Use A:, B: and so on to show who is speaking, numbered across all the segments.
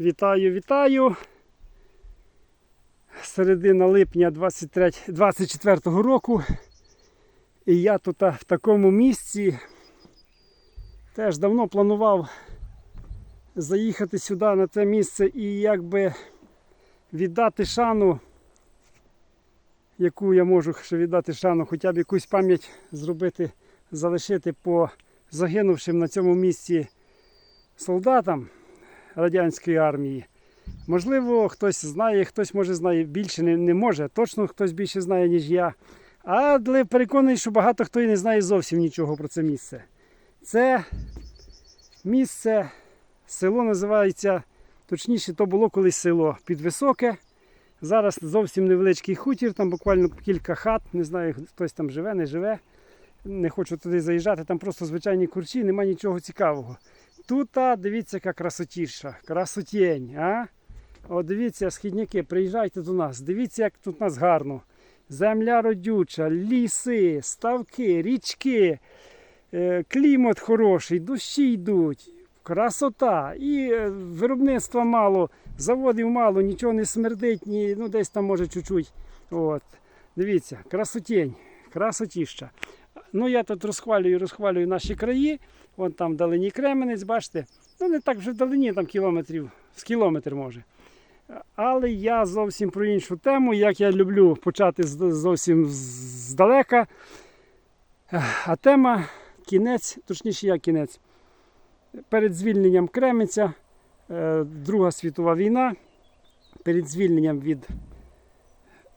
A: Вітаю, вітаю. Середина липня 23, 24 року. І я тут в такому місці теж давно планував заїхати сюди на це місце і якби віддати шану, яку я можу ще віддати шану, хоча б якусь пам'ять зробити, залишити по загинувшим на цьому місці солдатам радянської армії. Можливо, хтось знає, хтось може знає більше, не, не може. Точно хтось більше знає, ніж я. Але переконаний, що багато хто і не знає зовсім нічого про це місце. Це місце, село називається, точніше, то було колись село Підвисоке. Зараз зовсім невеличкий хутір, там буквально кілька хат, не знаю, хтось там живе, не живе. Не хочу туди заїжджати, там просто звичайні курчі, немає нічого цікавого. Тут, дивіться, яка красотіша, красотень, а? О, дивіться, східняки, приїжджайте до нас, дивіться, як тут у нас гарно. Земля родюча, ліси, ставки, річки, е, клімат хороший, дощі йдуть, красота. І е, виробництва мало, заводів мало, нічого не смердить, ні, ну десь там може чуть-чуть. От. Дивіться, красотень, красотіща. Ну я тут розхвалюю, розхвалюю наші краї. Вон там вдалині Кременець, бачите. Ну не так вже вдалині, там кілометрів, з кілометр може. Але я зовсім про іншу тему, як я люблю почати зовсім здалека. А тема кінець, точніше, як кінець. Перед звільненням Кременця, е, Друга світова війна, перед звільненням від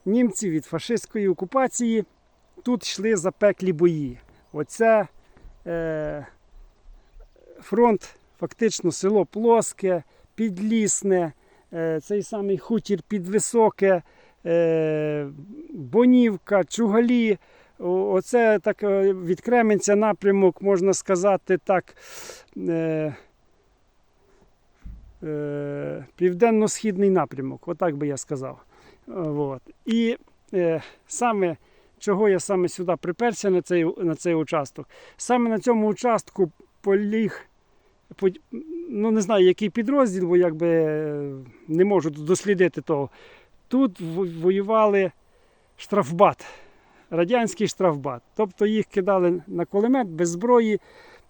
A: німців, від фашистської окупації, тут йшли запеклі бої. Оце е, фронт, фактично село Плоске, Підлісне, е, цей самий хутір Підвисоке, е, Бонівка, Чугалі. Оце так е, від Кременця напрямок, можна сказати так. Південно-східний напрямок, отак би я сказав. Вот. І саме чого я саме сюди приперся на цей, на цей участок. Саме на цьому участку поліг, по- ну не знаю, який підрозділ, бо якби е, не можу дослідити того. Тут воювали штрафбат, радянський штрафбат. Тобто їх кидали на кулемет без зброї.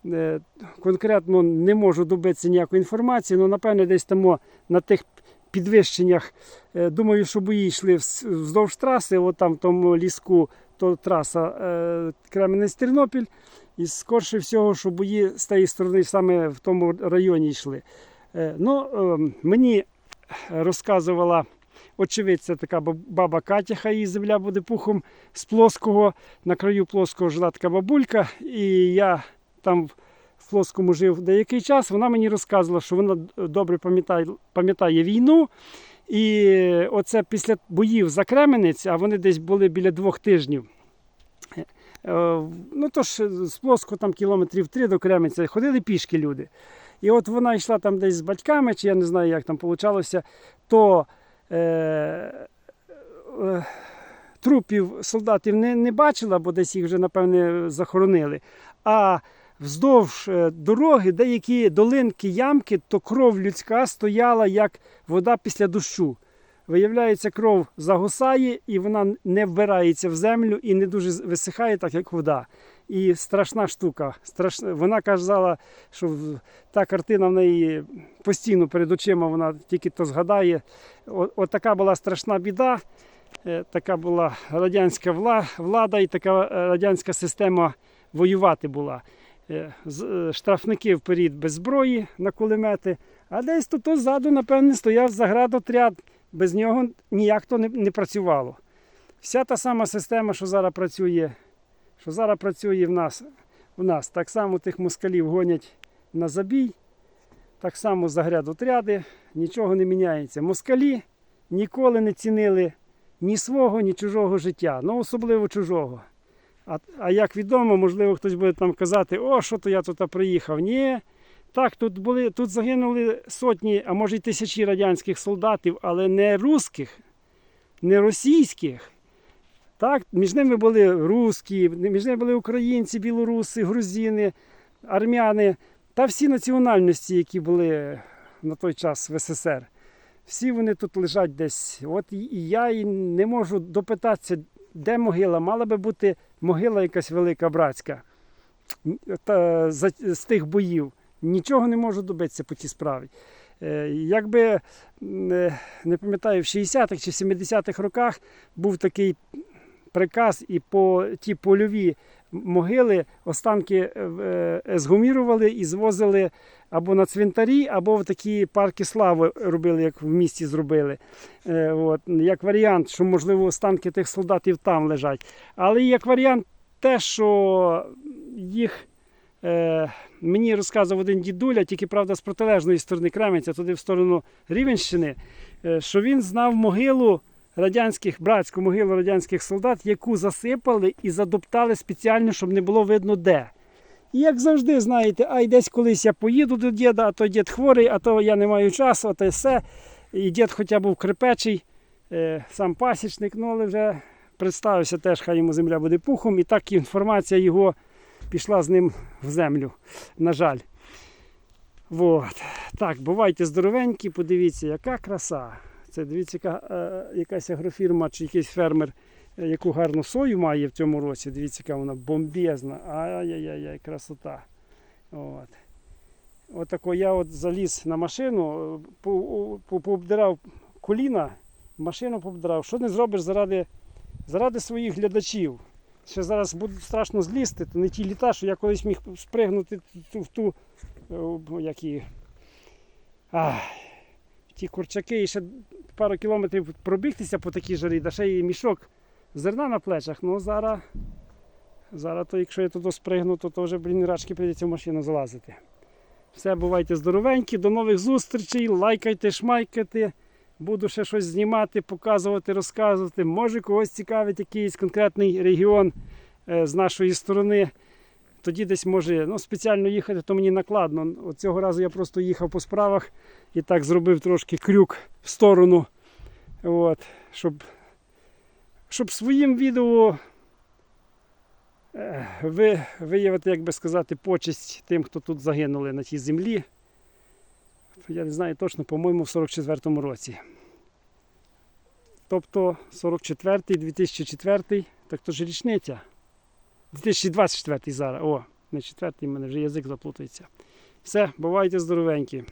A: Е, Конкретно не можу добитися ніякої інформації, але напевно десь там на тих підвищеннях. е, Думаю, що бої йшли вздовж траси, от там в тому ліску, то траса е, Кременець-Тернопіль. І скорше всього, що бої з тієї сторони саме в тому районі йшли. Е, Ну, е, мені розказувала очевидця така баба Катя, хай її земля буде пухом з плоского. На краю плоского жила така бабулька, і я там в плоскому жив деякий час. Вона мені розказувала, що вона добре пам'ятає війну. І оце після боїв за Кременець, а вони десь були біля двох тижнів. Е, Ну то ж з Плоску там кілометрів три до Кременця ходили пішки люди. І от вона йшла там десь з батьками, чи я не знаю, як там вийшло, то е, е, трупів солдатів не, не бачила, бо десь їх вже, напевне, захоронили. А вздовж е, дороги, деякі долинки, ямки, то кров людська стояла як вода після дощу. Виявляється, кров загусає і вона не вбирається в землю і не дуже висихає, так як вода. І страшна штука. Страшна. Вона казала, що та картина в неї постійно перед очима, вона тільки то згадає. О- От така була страшна біда, е, така була радянська влада і така е, радянська система воювати була. Е, е, без зброї на кулемети, а десь тут ззаду, напевне, стояв заградотряд. Без нього ніяк то не, не працювало. Вся та сама система, що зараз працює, що зараз працює в нас, в нас. Так само тих москалів гонять на забій, так само заградотряди, нічого не міняється. Москалі ніколи не цінили ні свого, ні чужого життя, ну особливо чужого. А, а як відомо, можливо, хтось буде там казати, о, що то я тут приїхав. Ні. Так, тут були, тут загинули сотні, а може й тисячі радянських солдатів, але не русських, не російських. Так, між ними були русські, між ними були українці, білоруси, грузини, армяни та всі національності, які були на той час в СССР. Всі вони тут лежать десь. От і, я і не можу допитатися, де могила. Мала би бути могила якась велика братська та, з тих боїв. Нічого не можу добитися по тій справі. Е, Якби е, не пам'ятаю, в 60-х чи 70-х роках був такий приказ, і по ті польові могили останки е, е, згумірували і звозили або на цвинтарі, або в такі парки слави робили, як в місті зробили. Е, От, як варіант, що можливо останки тих солдатів там лежать. Але як варіант те, що їх. Мені розказував один дідуля, тільки правда з протилежної сторони Кременця, туди в сторону Рівенщини, що він знав могилу радянських, братську могилу радянських солдат, яку засипали і задоптали спеціально, щоб не було видно де. І як завжди, знаєте, ай десь колись я поїду до діда, а то дід хворий, а то я не маю часу, а то все. І дід хоча був крепечий, е, сам пасічник, ну але вже представився теж, хай йому земля буде пухом. І так інформація його пішла з ним в землю, на жаль. Вот. Так, бувайте здоровенькі, подивіться, яка краса. Це дивіться, яка, е, якась агрофірма чи якийсь фермер, е, яку гарну сою має в цьому році. Дивіться, яка вона бомбезна. Ай-яй-яй, красота. От. Отако я от заліз на машину, е, по- по- пообдирав коліна, машину пообдирав. Що не зробиш заради, заради своїх глядачів? Ще зараз буде страшно злізти, то не ті літа, що я колись міг спригнути в ту, в ті курчаки і ще пару кілометрів пробігтися по такій жарі, да ще й мішок зерна на плечах. Ну зараз, зараз то якщо я туди спригну, то, то вже, блін, рачки прийдеться в машину залазити. Все, бувайте здоровенькі, до нових зустрічей, лайкайте, шмайкайте. Буду ще щось знімати, показувати, розказувати. Може когось цікавить якийсь конкретний регіон е, з нашої сторони. Тоді десь може ну, спеціально їхати, то мені накладно. От цього разу я просто їхав по справах і так зробив трошки крюк в сторону. От, щоб, щоб своїм відео е, ви, виявити, як би сказати, почесть тим, хто тут загинули на тій землі. Я не знаю точно, по-моєму, в 44-му році. Тобто 44-й, 2004, так то ж річниця. 2024 зараз. О, не четвертий, мене вже язик заплутається. Все, бувайте здоровенькі.